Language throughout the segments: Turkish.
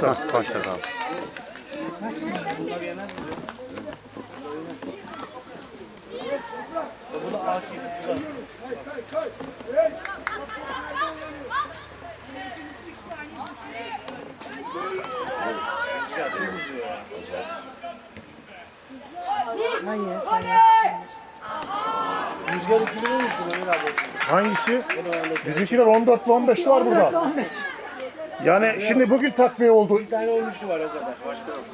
Tamam başladı abi. Hayır, hayır. Rüzgar 2000 olmuştu Mehmet abi. Hangisi? Bizimkiler 14 ile 15 var burada. 15. Yani şimdi bugün takviye oldu. Bir tane olmuştu var o kadar. Başka yok.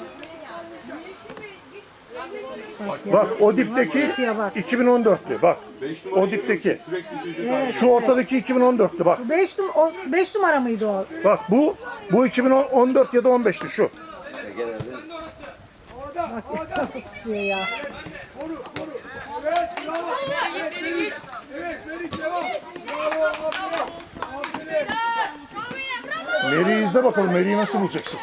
Bak o dipteki Tutuyor bak. 2014'lü bak. O dipteki. Şu ortadaki 2014'lü bak. 5 num o 5 numara mıydı o? Bak bu bu 2014 ya da 15'li şu. Bak nasıl tutuyor ya. Meri'yi izle bakalım. Meri'yi nasıl bulacaksın?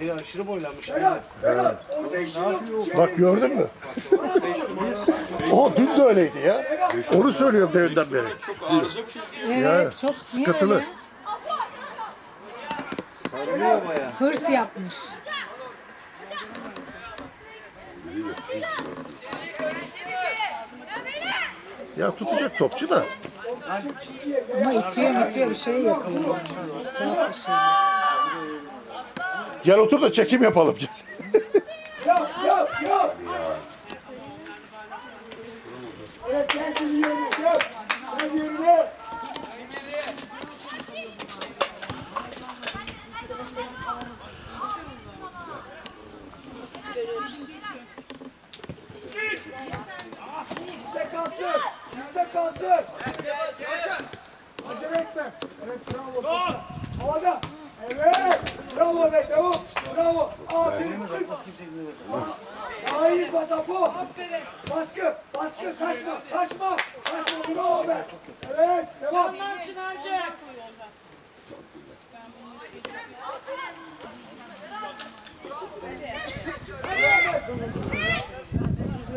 E, aşırı boylanmış. Bak gördün mü? o dün de öyleydi ya. Onu söylüyorum deminden beri. Çok arıza bir çocuk. Evet, Ya çok sıkıntılı. Sarılıyor. Hırs yapmış. Ya tutacak topçu da. Ama itiyor itiyor bir şey yapıyor. Tuhaf bir şey. Gel otur da çekim yapalım. Yüzde kalsın. Yüzde kalsın. Acele etme. Evet bravo. Havada. Evet. Bravo be devam. Bravo. Aferin. Nasıl kimse dinlemesin. Hayır Basapo. Baskı. Baskı. Kaçma. Kaçma. Kaçma. Bravo be. Evet. Devam.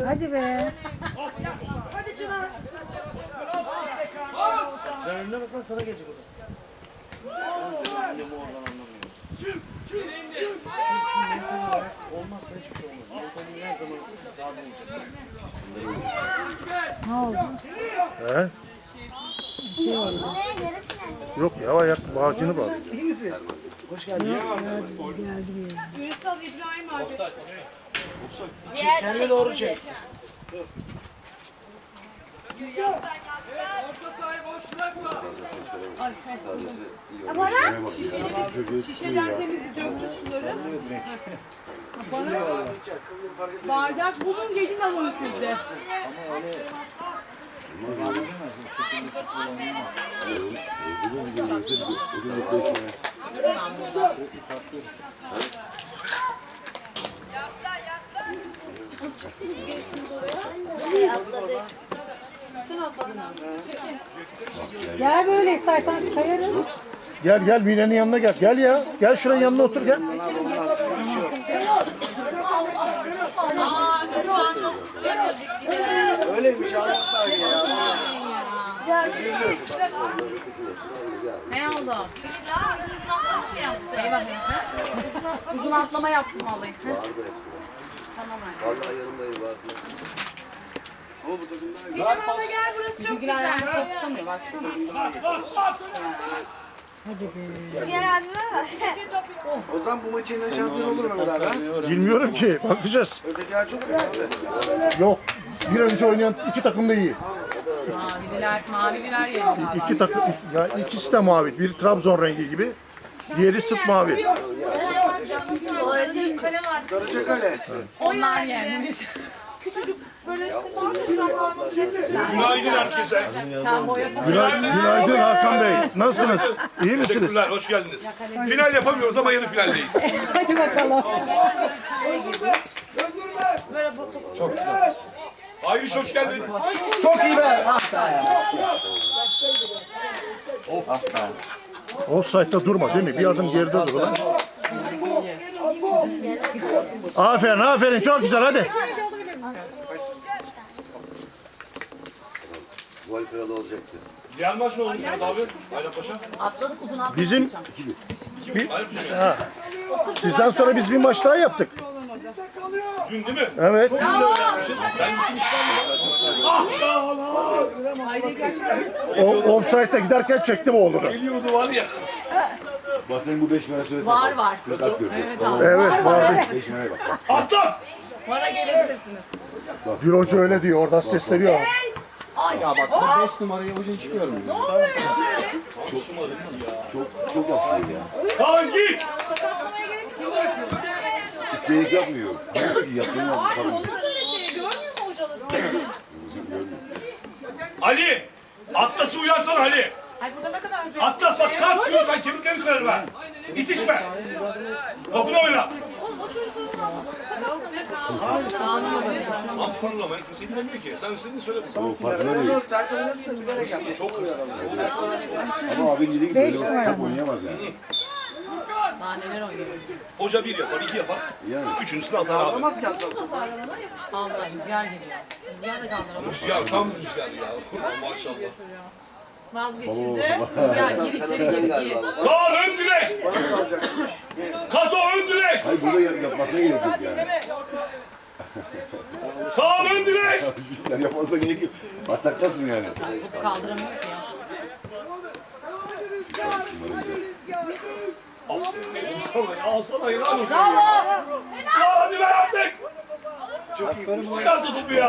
Hadi be. Sen önüne bak lan sana gelecek o da. Annem oradan anlamıyor. Çünkü mental olarak olmazsa hiçbir şey olmaz. Mentalin her zaman sağlam olacak. Ne oldu? He? Bir şey oldu. Yok ya ayak bağcını bağlı. İyi misin? Hoş geldin. Geldi bir yere. Ünsal İbrahim abi. Kendine doğru çek. Şişeden temizi döktü suları. Bana bardak bulun gelin alın sizde. Gel Gel gel Mine'nin yanına gel. Gel ya. Gel şuranın yanına otur gel. Öyleymiş abi. ya. Ne oldu? Uzun atlama yaptım vallahi. Tamam anne. Sinem abla gel burası çok güzel. Çok tutamıyor baksana. Hadi be. O zaman bu maçı yine şampiyon olur mu ha? Bilmiyorum ki. Bakacağız. Ötekiler çok kötü abi. Yok. Bir önce oynayan iki takım da iyi. Mavililer, mavililer yediler. İki takım ya ikisi de mavi. Bir Trabzon rengi gibi. Diğeri sıt mavi. Kalem var. Darıca kale. Onlar yenmiş. Küçücük Günaydın herkese. Günaydın, günaydın Hakan Bey. Nasılsınız? İyi misiniz? Teşekkürler, hoş geldiniz. Final yapamıyoruz ama yarı finaldeyiz. Hadi bakalım. Ayviş hoş geldin. Offside'da durma değil mi? Bir adım geride dur ulan. Aferin aferin çok güzel hadi. Kralı olacaktı. Diğer maç ne olmuş abi? Bayrampaşa. Atladık uzun atladık. Bizim bir, ha, sizden sonra biz bir maç daha yaptık. Dün değil mi? Evet. Ben gittim İstanbul'a. O, offside'e giderken çektim oğlunu. Geliyordu var ya. Bak senin bu 5 numara söylesene. Var var. Evet vardı. 5 numaraya bak. Atlas! Bana gelebilirsiniz. Bir hoca öyle diyor. Oradan sesleniyor. Çok çok yapıyor ya. Kaan git! İsteyerek yapmıyor. Ki yaptığını yapıyor. Tabii. şey görmüyor mu hocalı sizi? Ali! Atlas'ı uyarsana Ali! Ay burada ne kadar güzel. Atlas bak kalk diyor sen kemiklerini kırar ben. İtişme. Topunu oyna. Ama fırlamayı kimse dinlemiyor ki. Sen istediğini söyle. O farkında değil. Çok hırslı. Ama abin dediği gibi böyle top oynayamaz yani. Daha neler oynuyor. Hoca bir yapar, iki yapar. Yani. Üçüncüsünü atar abi. Allah rüzgar geliyor. Rüzgar da kaldıramaz. Rüzgar tam rüzgar ya. Kurban maşallah. Vazgeçildi. Rüzgar gir içeri gir gir. Kaan ön direk. Kato ön direk. Hayır burada yap- yapmasına gerek yok yani. Kaan ön direk. Yani yapmasına gerek yok. Bataktasın yani. Topu kaldıramıyor ki ya. Aferin sana ya. Alsana ya. Ya hadi ver artık. Çıkart o topu ya.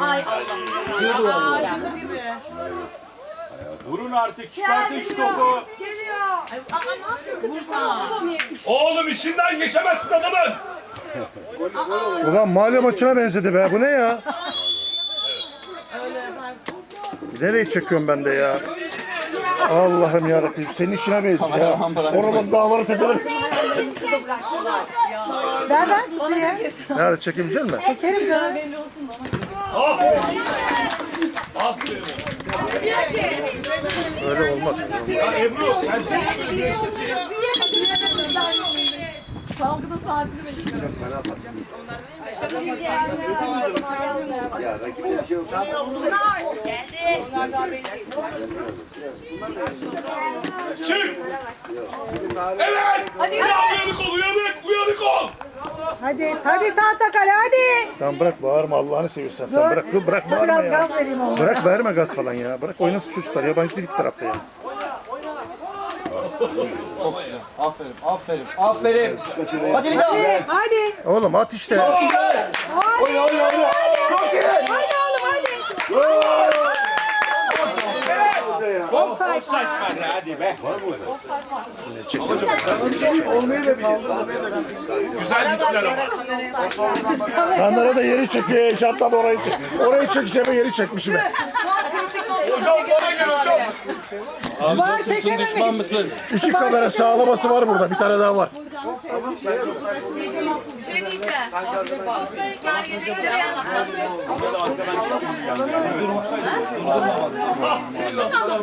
Ay Allah. Aa şaka gibi. Vurun artık. Çıkartın şu topu. Ay aa ne yapıyorsun sen? Oğlum içinden geçemezsin adamın. Ulan mahalle maçına benzedi be. Bu ne ya? Nereye çekiyorum ben de ya? Allah'ım yarabbim. Senin işine benziyor ya. Oradan dağları tepeleri. Ver ben tutayım. Nerede çekimcel mi? Çekerim canım. Belli olsun. Aferin. Aferin. Öyle olmaz. Ya Ebru. Ben Çalgıda saatini bekliyorum. Çık. Evet. Hadi uyanık ol, uyanık, uyanık ol. Hadi, hadi Tahtakale hadi. Tamam bırak bağırma Allah'ını seviyorsan sen bırak dur bırak bağırma Biraz ya. gaz vereyim ona. Bırak verme gaz falan ya. Bırak oynasın çocuklar. Yabancı değil iki tarafta ya. Aferin, aferin, aferin. Hadi bir daha. Hadi. Oğlum at işte. Oyna oyna oyna. Çok iyi. Hadi oğlum hadi. Offside. Güzel gittiler ama. Kamera da yeri çekiyor. Heyecandan orayı çek. Orayı çekeceğime yeri çekmişim. Hocam bana gel hocam. Var çekememiş. Düşman mısın? İki kamera sağlaması var burada. Bir tane daha var. Bir şey diyeceğim. Rüzgar yedekleri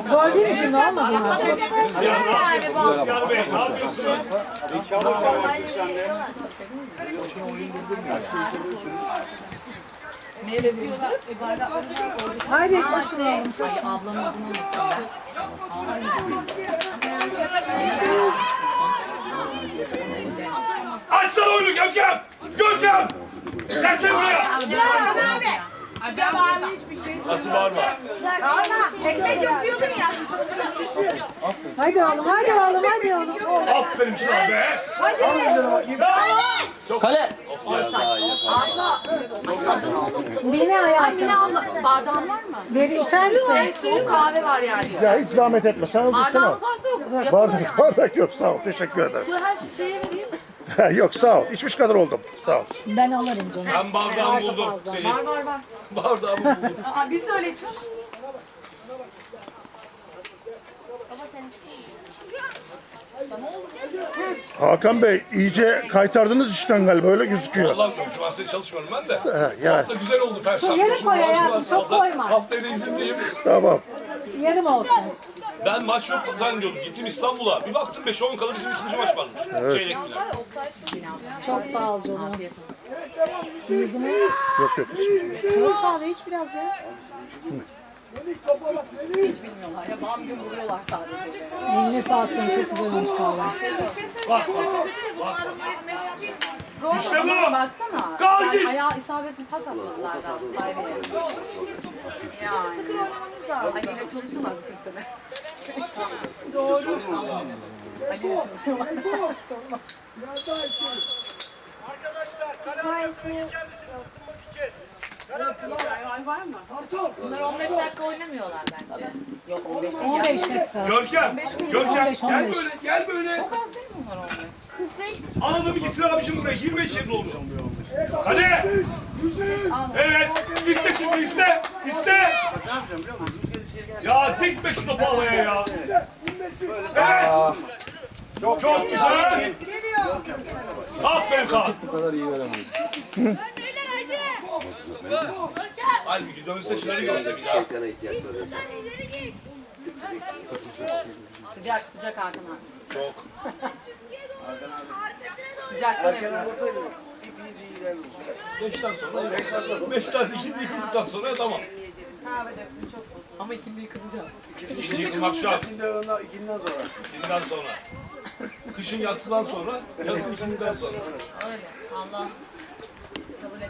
Gol değil mi şimdi olmadı mı? Rüzgar Bey ne yapıyorsunuz? Ne yapıyorlar? E bardakları Hadi Aa koşun şey. oğlum. Ay ablamın adını unuttum. Açsana oyunu Görkem. Görkem. Gelsene buraya. Nasıl bağırma? Ekmek yapıyordun ya. Hadi oğlum hadi oğlum hadi oğlum. Aferin şuna be. Kale. Mine Ay hayatım. Mine abla bardağın var mı? Veri içer misin? Soğuk kahve var yani. Ya hiç zahmet etme. Sen alacaksın al. Bardağınız varsa yok. Bardak, bardak yok sağ ol. Teşekkür ederim. Su her şeye vereyim. yok sağ ol. İçmiş kadar oldum. Sağ ol. Ben alırım canım. Ben bardağımı buldum. Var var var. bardağımı buldum. Aa biz de öyle içiyoruz. Hakan Bey iyice kaytardınız işten galiba. Öyle gözüküyor. Allah'ım cumartesi çalışmıyorum ben de. He, yani Hafta güzel oldu perşembe. Yarım koy Cuma, hayatım, cumartesi, çok pazar. koyma. Haftaya da izinliyim. tamam. Yarım olsun. Ben maç yok zannediyordum. Gittim İstanbul'a. Bir baktım 5-10 kala bizim ikinci maç varmış. Çeyrek final. Çok sağ ol canım. Yok yok içmiş. Soğuk kahve iç biraz ya. Hiç bilmiyorlar ya. Bam gün vuruyorlar sadece. Eline sağlık canım çok güzel olmuş kahve. Bir şey söyleyeyim. Bak bak bak. Bunların Messi. Gol İşte bu. Baksana. Yani git. ayağı isabetli pas atmalardan. Hayriye. Yani. Tıkır oynamamız lazım. Ali ile çalışıyorlar bütün sene. Doğru. Ali ile çalışıyorlar. İçeri. Ay var mı? Kartal. Bunlar 15 dakika oynamıyorlar bence. Yok 15 değil. 15 dakika. Görkem. Görkem 15, gel 15. böyle gel böyle. Çok az değil mi bunlar 15? Al adamı getir abicim buraya. 25 yıl oldu. Hadi. Evet. İste şimdi iste. İste. Ya dikme şu topu havaya ya. Evet. Çok, çok güzel. Aferin Kaan. Bu kadar iyi veremeyiz. Halbuki dönse şunları görse bir daha. Sıcak sıcak Hakan abi. Çok. Sıcak değil mi? Beşten sonra, beşten sonra, beşten ikinci yıkıldıktan sonra tamam. Kahve döktüm çok. Ama ikindi yıkılacağız. İkinci yıkılmak şart. İkinden sonra. İkinden sonra. Kışın yatsıdan sonra, yazın ikinden sonra. Öyle. Allah kabul eder.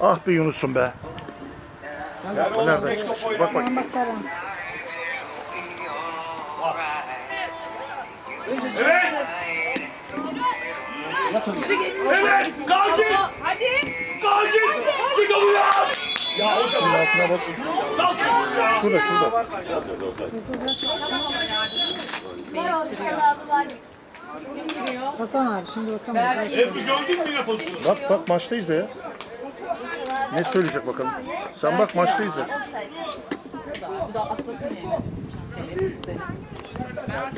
Ah be Yunus'um be. Oğlum Nereden çıkmış? Bak bak. Bakarım. Evet. Evet. Kalk git. Hadi. Kalk git. Git onu yaz. Ya hocam Altına bak. sal çocuğu ya. Şurada şurada. Hasan abi şimdi bakamayız. Hep bir gördün mü yine pozisyonu? Bak bak maçtayız da ya. Ne söyleyecek bakalım. Sen bak yani.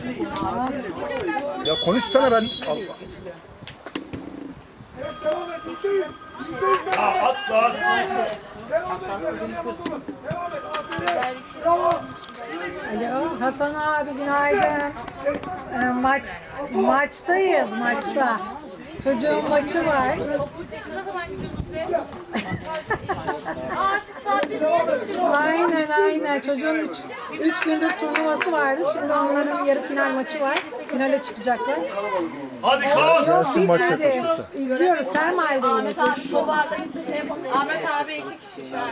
Şey, Ya konuşsana ben. Allah. Ya atla. Alo Hasan abi günaydın. Ee, maç maçtayız maçta. Çocuğun maçı var. Ne zaman gidiyorsunuz Aynen aynen. Çocuğun 3 3 gündür turnuvası vardı. Şimdi onların yarı final maçı var. Finale çıkacaklar. Hadi kalk. Yok Gelsin maç bitmedi. yapıyorsun İzliyoruz. Sen Ahmet abi şovarda şey. Ahmet abi iki kişi şu an.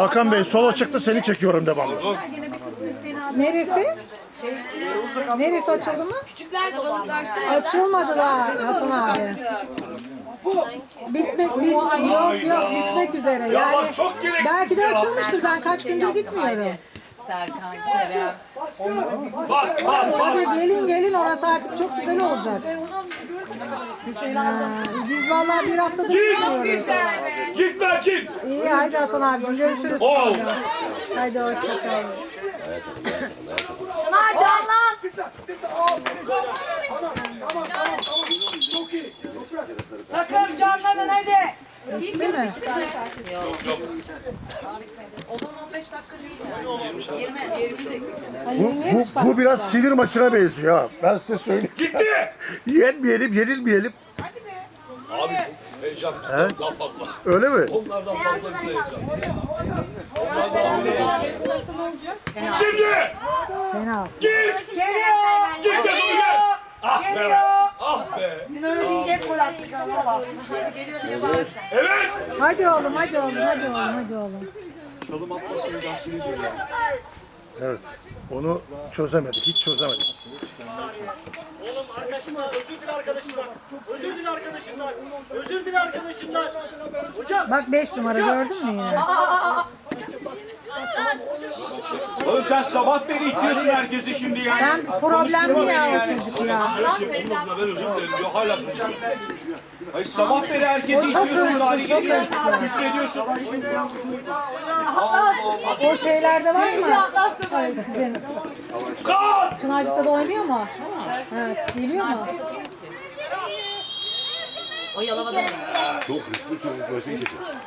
Hakan Bey sola çıktı seni çekiyorum devamlı. Neresi? Neresi açıldı mı? Küçükler de olanlar. Açılmadı daha Hasan abi. Bitmek bit, yok yok bitmek üzere. Ya Yani çok gereksiz belki de ya. açılmıştır. Ben kaç gündür gitmiyorum. Serkan, Kerem. Bak bak bak. Tabii gelin gelin orası artık çok güzel olacak. Ha, biz vallahi bir haftadır gitmiyoruz. Git Berkin. İyi haydi Hasan abicim görüşürüz. Ol. Haydi hoşçakal. Şunlar canlan. Takım canlanın hadi. Bitti mi? 10-15 dakika değil yani. 20 dakika. Bu, bu, bu biraz sinir maçına benziyor ha. Ben size söyleyeyim. Gitti. Yenmeyelim, yenilmeyelim. Abi heyecan bizden daha fazla. Öyle mi? Onlardan fazla bize heyecan. Onlardan Şimdi Penaltı. git. Geliyor. Git yazılı gel. Ah be. Ah be. Dinozor cep gol attık ama bak. Geliyor diye bağırsan. Evet. Hadi oğlum hadi oğlum hadi oğlum hadi oğlum. Evet. Onu çözemedik. Hiç çözemedik. Oğlum arkadaşımlar özür dile arkadaşımlar. Özür dile arkadaşımlar. Özür dile arkadaşımlar. Hocam Bak 5 numara gördün mü yine? Oğlum sen sabah beri itiyorsun herkesi şimdi yani. Ben problemli ya o çocuk ya. Ben özür dilerim. Yok hala Hayır sabah beri herkesi itiyorsun. hırslı, Hadi çok geliyorsun. hırslı. Küfrediyorsun. O şeylerde var mı? Ay, sizin. Kalk! Çınarcık'ta da oynuyor mu? Evet, geliyor mu? O yalavada mı? Çok hızlı çok hızlı.